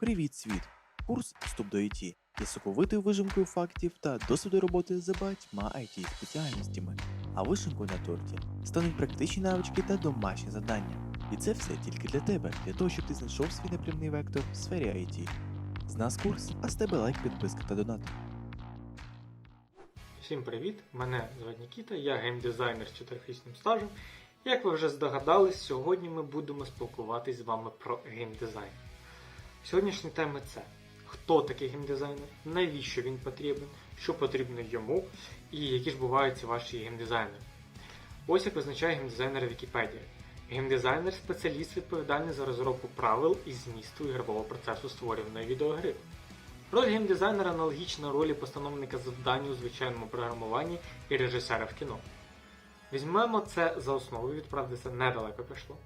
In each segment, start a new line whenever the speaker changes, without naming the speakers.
Привіт, світ! Курс Вступ до ІТ є соковитою вижимкою фактів та досвіду роботи за багатьма it спеціальностями. А вишенкою на торті стануть практичні навички та домашні завдання. І це все тільки для тебе, для того, щоб ти знайшов свій напрямний вектор в сфері IT. З нас курс, а з тебе лайк, підписка та донат.
Всім привіт! Мене звати Нікіта, я геймдизайнер з 4-річним стажем. Як ви вже здогадались, сьогодні ми будемо спілкуватись з вами про геймдизайн. Сьогоднішні теми це хто такий геймдизайнер, навіщо він потрібен, що потрібно йому і які ж бувають ваші геймдизайнери. Ось як визначає геймдизайнера Вікіпедія. Геймдизайнер спеціаліст відповідальний за розробку правил і змісту ігрового процесу створюваної відеогри. Роль геймдизайнера аналогічна ролі постановника завдань у звичайному програмуванні і режисера в кіно. Візьмемо це за основу, відправді це недалеко пішло.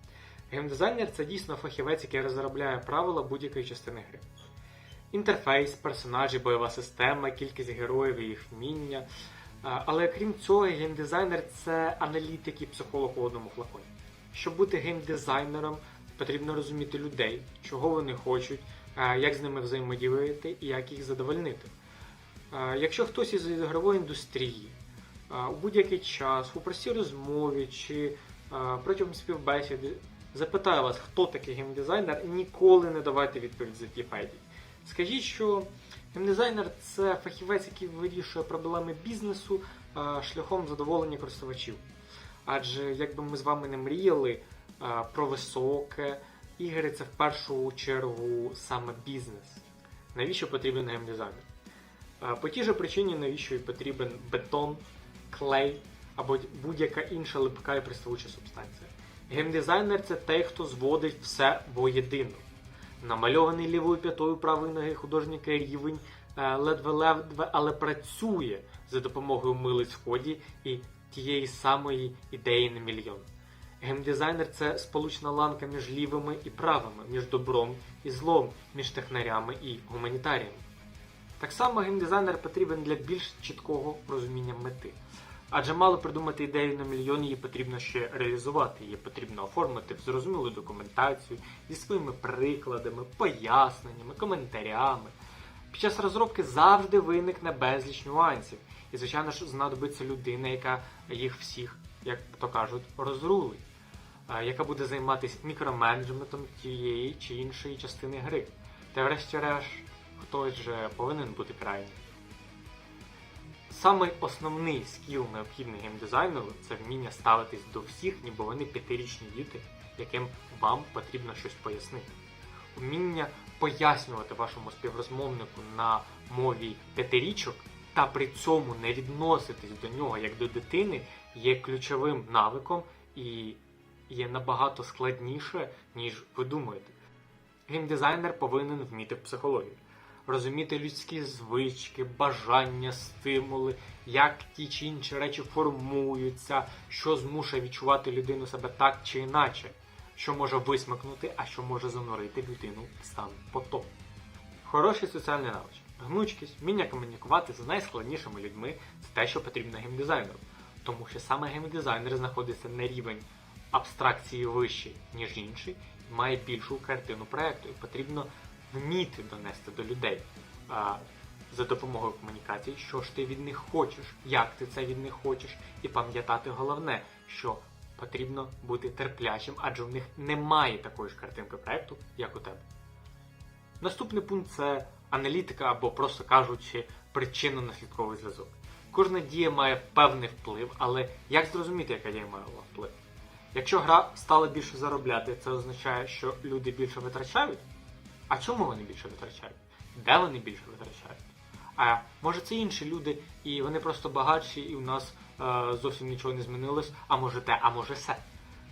Геймдизайнер це дійсно фахівець, який розробляє правила будь-якої частини гри. Інтерфейс, персонажі, бойова система, кількість героїв і їх вміння. Але крім цього, геймдизайнер це аналітик і психолог у одному флаконі. Щоб бути геймдизайнером, потрібно розуміти людей, чого вони хочуть, як з ними взаємодіяти і як їх задовольнити. Якщо хтось із ігрової індустрії у будь-який час, у простій розмові чи протягом співбесіди запитає вас, хто такий геймдизайнер, ніколи не давайте відповідь з Вікіпедії. Скажіть, що геймдизайнер це фахівець, який вирішує проблеми бізнесу шляхом задоволення користувачів. Адже якби ми з вами не мріяли про високе, ігри це в першу чергу саме бізнес. Навіщо потрібен геймдизайнер? По тій же причині, навіщо і потрібен бетон, клей або будь-яка інша липка і приставуча субстанція. Геймдизайнер це той, хто зводить все воєдино. Намальований лівою п'ятою правої ноги художника рівень е, ледве-ледве, але працює за допомогою милиць в ході і тієї самої ідеї на мільйон. Геймдизайнер це сполучна ланка між лівими і правими, між добром і злом, між технарями і гуманітаріями. Так само геймдизайнер потрібен для більш чіткого розуміння мети. Адже мало придумати ідею на мільйон, її потрібно ще реалізувати. Її потрібно оформити в зрозумілу документацію зі своїми прикладами, поясненнями, коментарями. Під час розробки завжди виникне безліч нюансів. І, звичайно ж, знадобиться людина, яка їх всіх, як то кажуть, розрулить, яка буде займатися мікроменеджментом тієї чи іншої частини гри. Та врешті-решт, хтось же повинен бути крайнім. Самий основний скіл необхідний геймдизайнеру це вміння ставитись до всіх, ніби вони п'ятирічні діти, яким вам потрібно щось пояснити. Вміння пояснювати вашому співрозмовнику на мові п'ятирічок та при цьому не відноситись до нього як до дитини є ключовим навиком і є набагато складніше, ніж ви думаєте. Геймдизайнер повинен вміти психологію розуміти людські звички, бажання, стимули, як ті чи інші речі формуються, що змушує відчувати людину себе так чи іначе, що може висмикнути, а що може занурити людину в стан потоку. Хороший соціальний навичок. Гнучкість, вміння комунікувати з найскладнішими людьми це те, що потрібно геймдизайнеру. Тому що саме геймдизайнер знаходиться на рівень абстракції вищий, ніж інший, і має більшу картину проекту. І потрібно вміти донести до людей а, за допомогою комунікації, що ж ти від них хочеш, як ти це від них хочеш, і пам'ятати головне, що потрібно бути терплячим, адже в них немає такої ж картинки проекту, як у тебе. Наступний пункт це аналітика або, просто кажучи, причинно-наслідковий зв'язок. Кожна дія має певний вплив, але як зрозуміти, яка дія має вплив? Якщо гра стала більше заробляти, це означає, що люди більше витрачають. А чому вони більше витрачають? Де вони більше витрачають? А може це інші люди, і вони просто багатші, і у нас е, зовсім нічого не змінилось, а може те, а може все.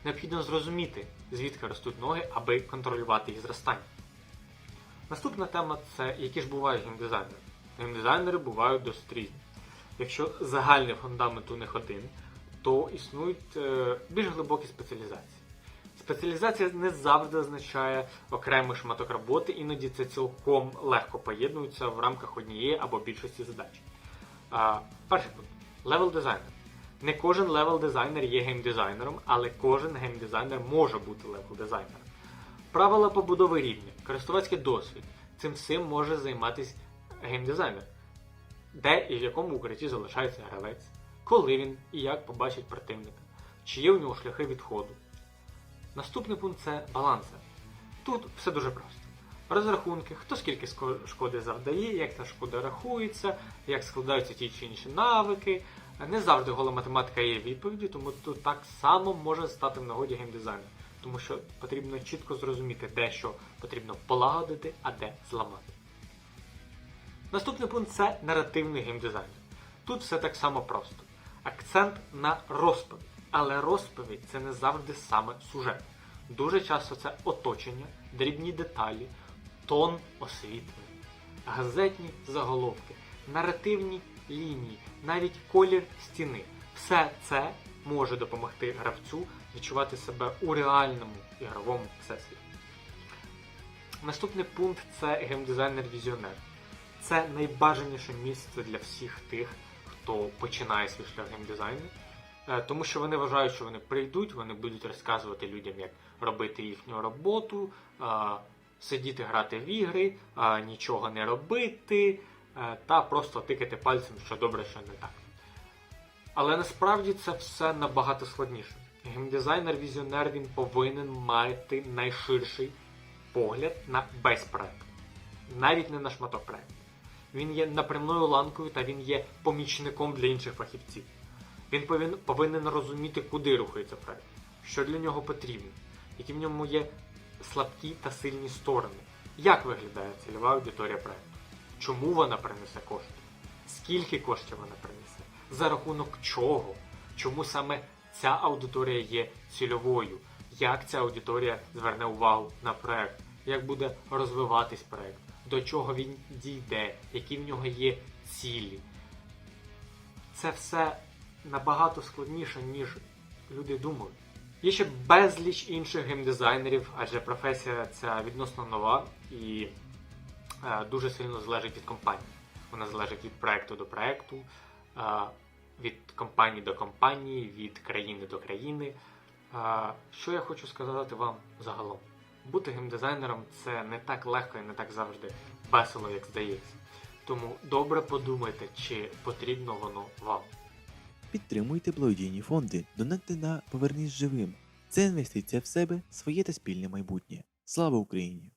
Необхідно зрозуміти, звідки ростуть ноги, аби контролювати їх зростання. Наступна тема це які ж бувають геймдизайнери. Геймдизайнери бувають досить різні. Якщо загальний фундамент у них один, то існують е, більш глибокі спеціалізації. Спеціалізація не завжди означає окремий шматок роботи, іноді це цілком легко поєднується в рамках однієї або більшості задач. Перший пункт левел дизайнер. Не кожен левел дизайнер є геймдизайнером, але кожен геймдизайнер може бути левел дизайнером. Правила побудови рівня, користувацький досвід цим всім може займатися геймдизайнер. Де і в якому укритті залишається гравець, коли він і як побачить противника, чи є у нього шляхи відходу. Наступний пункт це баланси. Тут все дуже просто. Розрахунки, хто скільки шкоди завдає, як ця шкода рахується, як складаються ті чи інші навики. Не завжди гола математика є відповіді, тому тут так само може стати в нагоді геймдизайну. Тому що потрібно чітко зрозуміти, де що потрібно полагодити, а де зламати. Наступний пункт це наративний геймдизайн. Тут все так само просто. Акцент на розповідь. Але розповідь це не завжди саме сюжет. Дуже часто це оточення, дрібні деталі, тон освітлення, газетні заголовки, наративні лінії, навіть колір стіни. Все це може допомогти гравцю відчувати себе у реальному ігровому всесвіті. Наступний пункт це геймдизайнер-візіонер. Це найбажаніше місце для всіх тих, хто починає свій шлях геймдизайну. Е, Тому що вони вважають, що вони прийдуть, вони будуть розказувати людям, як робити їхню роботу, е, сидіти грати в ігри, е, нічого не робити та просто тикати пальцем, що добре, що не так. Але насправді це все набагато складніше. Геймдизайнер-візіонер він повинен мати найширший погляд на весь проект, навіть не на шматок проекту. Він є напрямною ланкою та він є помічником для інших фахівців. Він повин, повинен розуміти, куди рухається проект, що для нього потрібно, які в ньому є слабкі та сильні сторони, як виглядає цільова аудиторія проекту, чому вона принесе кошти, скільки коштів вона принесе, за рахунок чого, чому саме ця аудиторія є цільовою, як ця аудиторія зверне увагу на проект, як буде розвиватись проект, до чого він дійде, які в нього є цілі. Це все набагато складніше, ніж люди думають. Є ще безліч інших геймдизайнерів, адже професія ця відносно нова і е, дуже сильно залежить від компанії. Вона залежить від проекту до проекту, е, від компанії до компанії, від країни до країни. Е, що я хочу сказати вам загалом? Бути геймдизайнером це не так легко і не так завжди весело, як здається. Тому добре подумайте, чи потрібно воно вам.
Підтримуйте благодійні фонди, донатьте на Повернись живим. Це інвестиція в себе, своє та спільне майбутнє. Слава Україні!